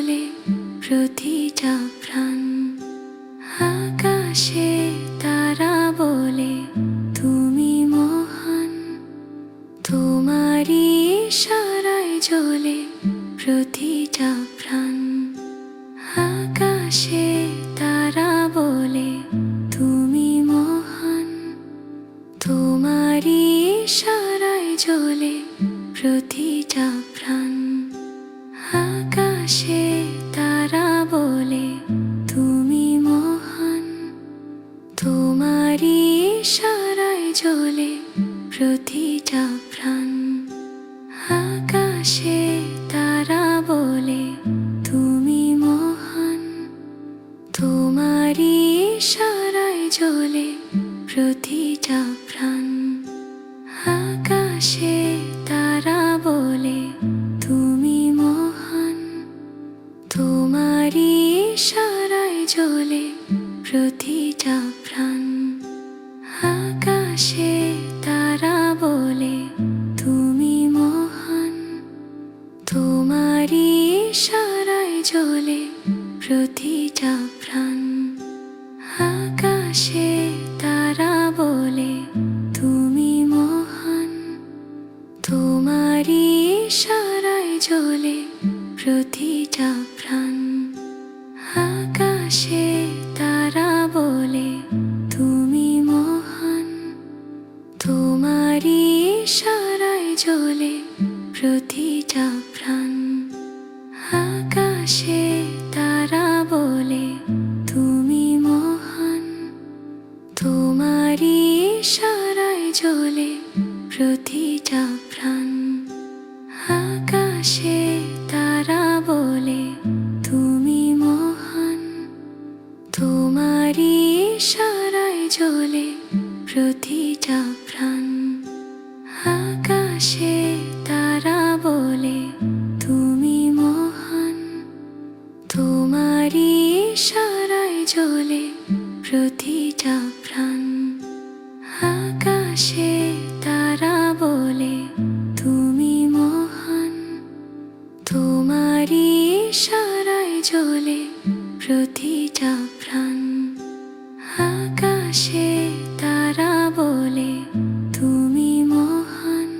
বলে প্রতি প্রাণ। আকাশে তারা বলে তুমি মহান। তোমারই সারায় জলে প্রতি প্রতি প্রাণ আকাশে তারা বলে, তুমি মহান, তোমারই সারায় জলে প্রতি প্রাণ আকাশে তারা বলে, তুমি মহান, তোমারই সারায় জলে প্রতি প্রাণ জলে প্রতিটা প্রাণ আকাশে তারা বলে তুমি মহান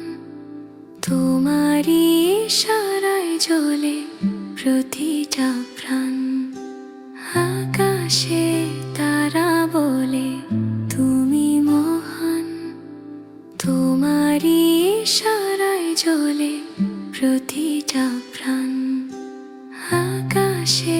তোমারই সারায় জলে প্রতিটা 心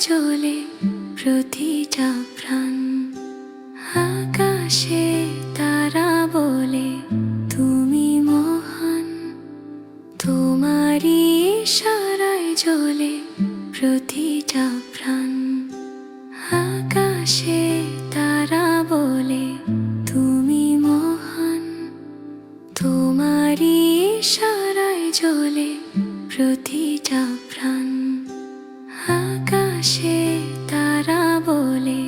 জলে প্রতিটা প্রাণ আকাশে তারা বলে, তুমি মহান। তোমারই সারায় জলে প্রতিটা প্রাণ আকাশে তারা বলে, তুমি মহান। তোমারই সারায় জলে প্রতিটা প্রাণ আকাশ আসে তারা বলে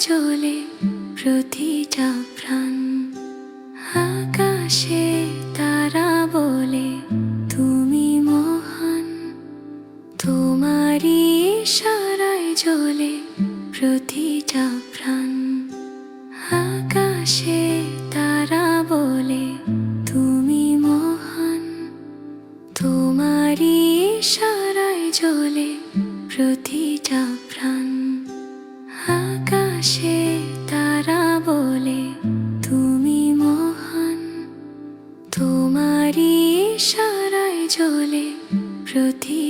জলে প্রতিটা প্রাণ। আকাশে তারা বলে তুমি মহান। তোমারই সারায় জলে প্রতি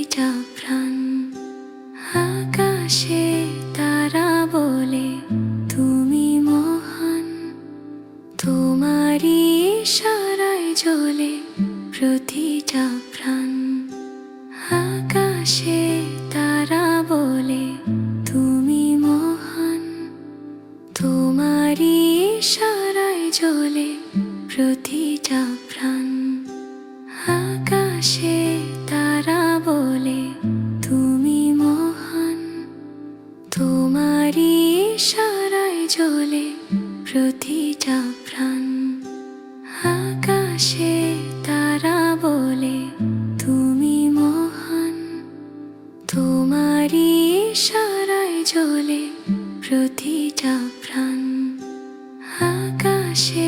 চলে প্রতিটা প্রাণ, আকাশে তারা বলে, তুমি মহান, তোমারই সারায় চলে প্রতিটা প্রাণ, আকাশে তারা বলে, তুমি মহান, তোমারই সারায় চলে প্রতিটা প্রাণ, আকাশ 心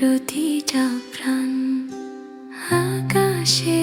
প্রতিটা প্রাণ আকাশে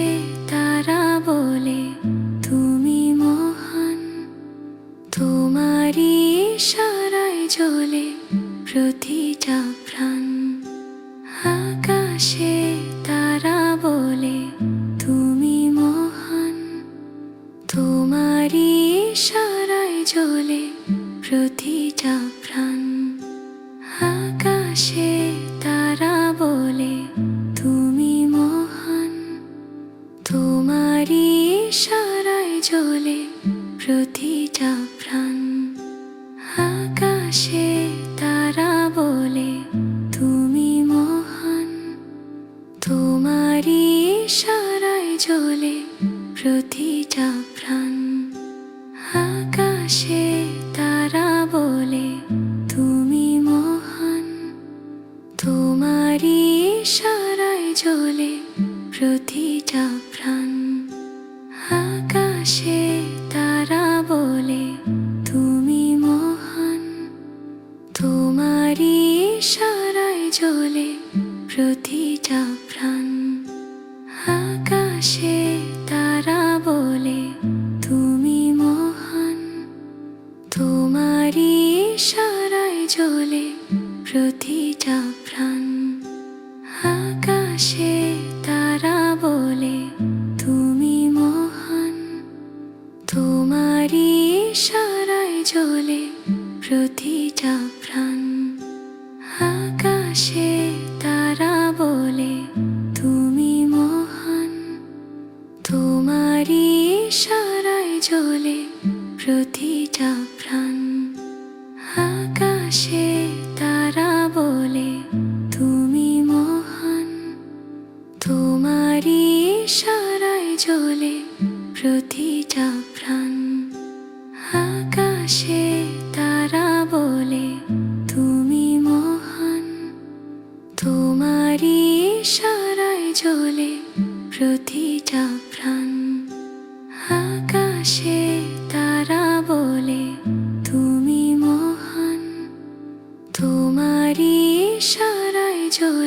ইশারায় জ্বলে প্রতিটা প্রাণ। 心。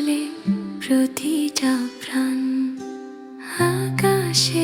চলে প্রতিটা প্রাণ আকাশে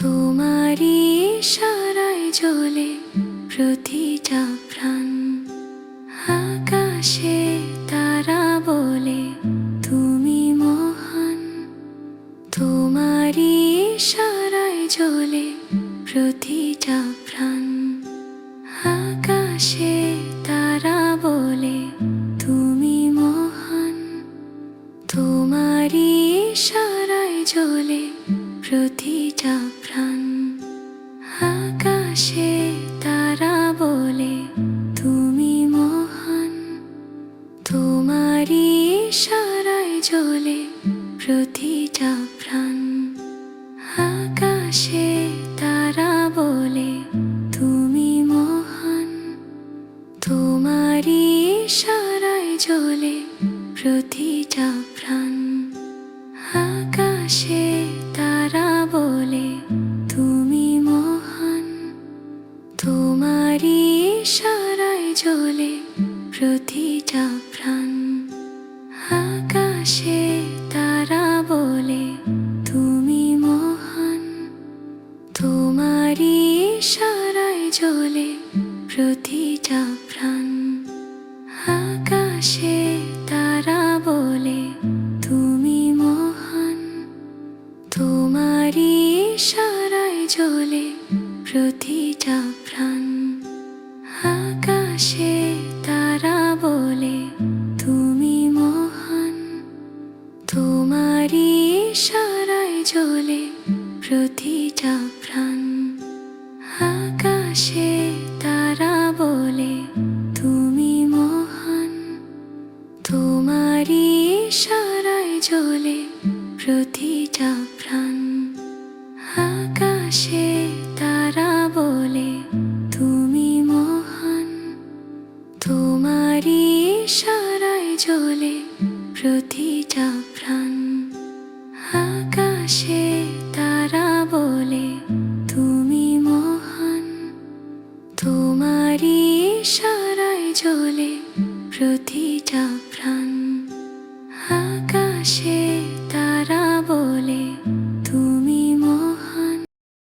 তোমারই সারায় জলে প্রতিটা প্রাণ। জলে প্রতিটা প্রাণ। 心。